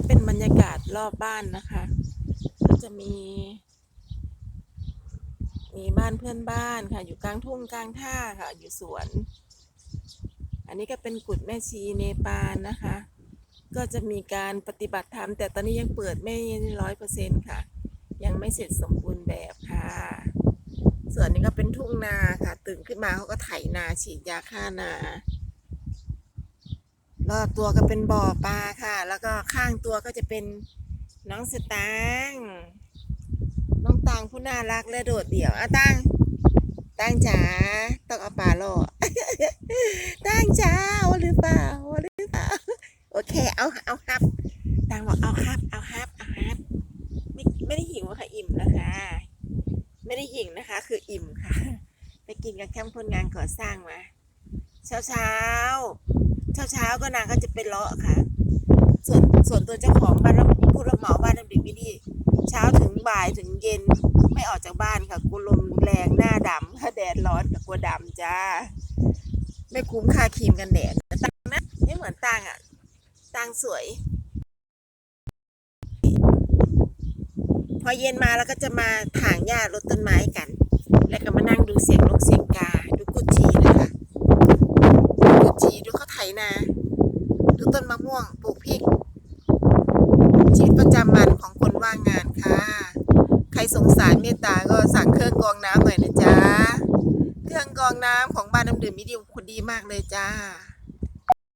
จะเป็นบรรยากาศรอบบ้านนะคะ ก็จะมี มีบ้านเพื่อนบ้านค่ะ อยู่กลางทุ่งกลางท่าค่ะ อยู่สวน อันนี้ก็เป็นกุฎแม่ชีเนปาลนะคะ ก็จะมีการปฏิบัติธรรมแต่ตอนนี้ยังเปิดไม่ร้อยเปอร์เซ็นค่ะ ยังไม่เสร็จสมบูรณ์แบบค่ะ ส่วนนี้ก็เป็นทุ่งนาค่ะ ตื่นขึ้นมาเขาก็ไถนาฉีดยาฆ่านา รอบตัวก็เป็นบ่อปลาค่ะ แล้วก็ข้างตัวก็จะเป็นน้องสตางน้องตังผู้น่ารักและโดดเดี่ยวอะตังตังจ๋าต้องเอาปลาล่อตังจ๋าเอาหรือเปล่าเอาหรือเปล่าโอเค เอาเอาครับตังบอกเอาครับ เอาครับเอาครับไม่ไม่ได้หิวค่ะอิ่มนะคะไม่ได้หิงนะคะ คืออิ่มค่ะ ไปกินกับแคมป์คนงานก่อสร้างมาเช้าเช้า เช้าๆก็นางก็จะไปเลาะค่ะ ส่วนส่วนตัวเจ้าของบ้านรับผู้รับเหมาบ้านน้ำดิบไม่ดีเช้าถึงบ่ายถึงเย็นไม่ออกจากบ้านค่ะกลัวลมแรงหน้าดำค่ะแดดร้อนกับกลัวดำจ้า ไม่คุ้มค่าครีมกันแดดต่ตังนะไม่เหมือนตังอะตังสวย พอเย็นมาแล้วก็จะมาถางหญ้ารดต้นไม้กัน แล้วก็มานั่งดูเสียงนกเสียงกา ดูกุจีนะคะดูกุจีดูเขา ไถนาดูต้นมะม่วงปลูกพริกชีวิตประจำวันของคนว่างงานค่ะ ใครสงสารเมตตาก็สั่งเครื่องกรองน้ำหน่อยนะจ๊ะ เครื่องกรองน้ำของบ้านน้ำดื่มมิดีคนดีมากเลยจ้า